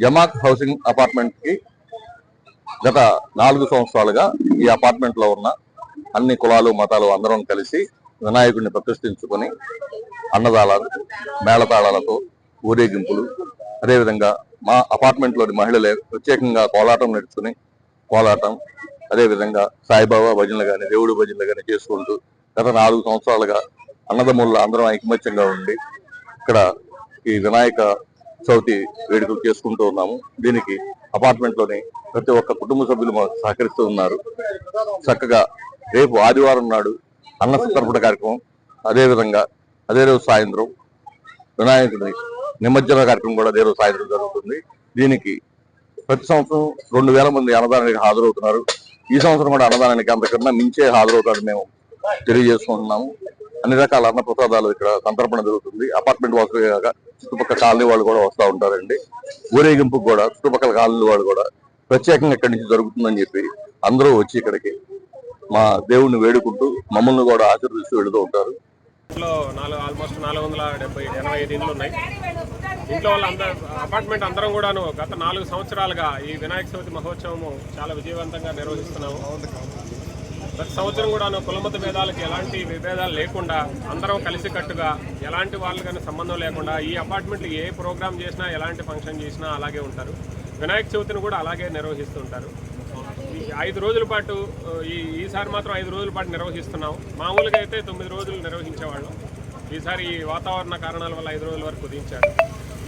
జమాక్ housing అపార్ట్మెంట్కి గత నాలుగు సంవత్సరాలుగా ఈ అపార్ట్మెంట్లో ఉన్న అన్ని కులాలు మతాలు అందరం కలిసి వినాయకుడిని ప్రతిష్ఠించుకొని అన్నదానాలు మేళతాళాలతో ఊరేగింపులు అదేవిధంగా మా అపార్ట్మెంట్లోని మహిళలే ప్రత్యేకంగా కోలాటం నేర్చుకుని కోలాటం అదేవిధంగా సాయిబాబా భజనలు కానీ దేవుడి భజనలు కానీ చేసుకుంటూ గత నాలుగు సంవత్సరాలుగా అన్నదమ్ముల అందరం ఐకమత్యంగా ఉండి ఇక్కడ ఈ వినాయక చవితి వేడుకలు చేసుకుంటూ ఉన్నాము. దీనికి అపార్ట్మెంట్లోని ప్రతి ఒక్క కుటుంబ సభ్యులు మాకు సహకరిస్తూ ఉన్నారు. చక్కగా రేపు ఆదివారం నాడు అన్న సంతర్పణ కార్యక్రమం అదేవిధంగా అదే రోజు సాయంత్రం వినాయకుడి నిమజ్జన కార్యక్రమం కూడా అదే రోజు సాయంత్రం జరుగుతుంది. దీనికి ప్రతి సంవత్సరం రెండు వేల మంది అన్నదానానికి హాజరవుతున్నారు. ఈ సంవత్సరం కూడా అన్నదానానికి అంతకన్నా మించే హాజరవుతారని మేము తెలియజేసుకుంటున్నాము. అన్ని రకాల అన్న ప్రసాదాలు ఇక్కడ సంతర్పణ జరుగుతుంది. అపార్ట్మెంట్ వాసులు కాక చుట్టుపక్కల కాలనీ వాళ్ళు కూడా వస్తూ ఉంటారండి. ఊరేగింపుకు కూడా చుట్టుపక్కల కాలనీ వాళ్ళు కూడా ప్రత్యేకంగా ఇక్కడి నుంచి జరుగుతుందని చెప్పి అందరూ వచ్చి ఇక్కడికి మా దేవుణ్ణి వేడుకుంటూ మమ్మల్ని కూడా ఆశీర్వదిస్తూ వెళుతూ ఉంటారు. ఇంట్లో నాలుగు ఆల్మోస్ట్ నాలుగు వందల డెబ్బై ఎనభై ఐదు ఇండ్లు ఉన్నాయి. ఇంట్లో వాళ్ళ అందరూ అపార్ట్మెంట్ అందరం కూడాను గత నాలుగు సంవత్సరాలుగా ఈ వినాయక చవితి మహోత్సవము చాలా విజయవంతంగా నిర్వహిస్తున్నాము. ప్రతి సంవత్సరం కూడాను కులమత భేదాలకు ఎలాంటి విభేదాలు లేకుండా అందరం కలిసికట్టుగా ఎలాంటి వాళ్ళు కానీ సంబంధం లేకుండా ఈ అపార్ట్మెంట్ ఏ ప్రోగ్రామ్ చేసినా ఎలాంటి ఫంక్షన్ చేసినా అలాగే ఉంటారు. వినాయక చవితిని కూడా అలాగే నిర్వహిస్తుంటారు ఐదు రోజుల పాటు ఈ ఈసారి మాత్రం ఐదు రోజుల పాటు నిర్వహిస్తున్నాం. మామూలుగా అయితే తొమ్మిది రోజులు నిర్వహించేవాళ్ళం. ఈసారి ఈ వాతావరణ కారణాల వల్ల ఐదు రోజుల వరకు కుదించారు.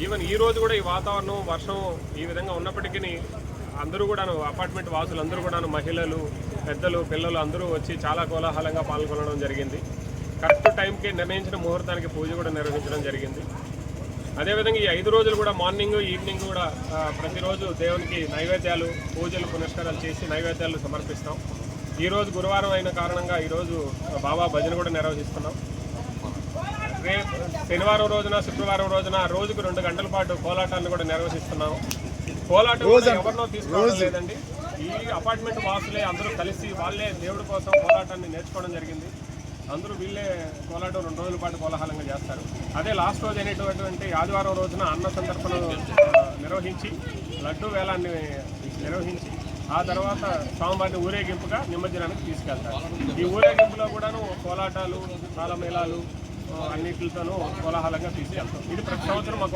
ఈవెన్ ఈ రోజు కూడా ఈ వాతావరణం వర్షం ఈ విధంగా ఉన్నప్పటికీ అందరూ కూడాను అపార్ట్మెంట్ వాసులు అందరూ కూడాను మహిళలు పెద్దలు పిల్లలు అందరూ వచ్చి చాలా కోలాహలంగా పాల్గొనడం జరిగింది. కరెక్ట్ టైంకి నిర్ణయించిన ముహూర్తానికి పూజ కూడా నిర్వహించడం జరిగింది. అదేవిధంగా ఈ ఐదు రోజులు కూడా మార్నింగ్ ఈవినింగ్ కూడా ప్రతిరోజు దేవునికి నైవేద్యాలు పూజలు పునస్కారాలు చేసి నైవేద్యాలు సమర్పిస్తాం. ఈ రోజు గురువారం అయిన కారణంగా ఈరోజు బాబా భజన కూడా నిర్వహిస్తున్నాం. రేపు శనివారం రోజున శుక్రవారం రోజున రోజుకు రెండు గంటల పాటు కోలాటాన్ని కూడా నిర్వహిస్తున్నాం కోలాటం ఎవరినో తీసుకోవడం లేదండి. ఈ అపార్ట్మెంట్ వాసులే అందరూ కలిసి వాళ్ళే దేవుడి కోసం కోలాటాన్ని నేర్చుకోవడం జరిగింది. అందరూ వీళ్ళే కోలాటం రెండు రోజుల పాటు కోలాహలంగా చేస్తారు. అదే లాస్ట్ రోజు అనేటటువంటి ఆదివారం రోజున అన్న సందర్భన నిర్వహించి లడ్డు వేలాన్ని నిర్వహించి ఆ తర్వాత స్వామివారిని ఊరేగింపుగా నిమజ్జనానికి తీసుకెళ్తారు. ఈ ఊరేగింపులో కూడాను కోలాటాలు తాళమేళాలు ఆ, అన్నిటితోనూ కోలాహలంగా తీసుకెళ్తాం. ఇది ప్రతి సంవత్సరం మాకు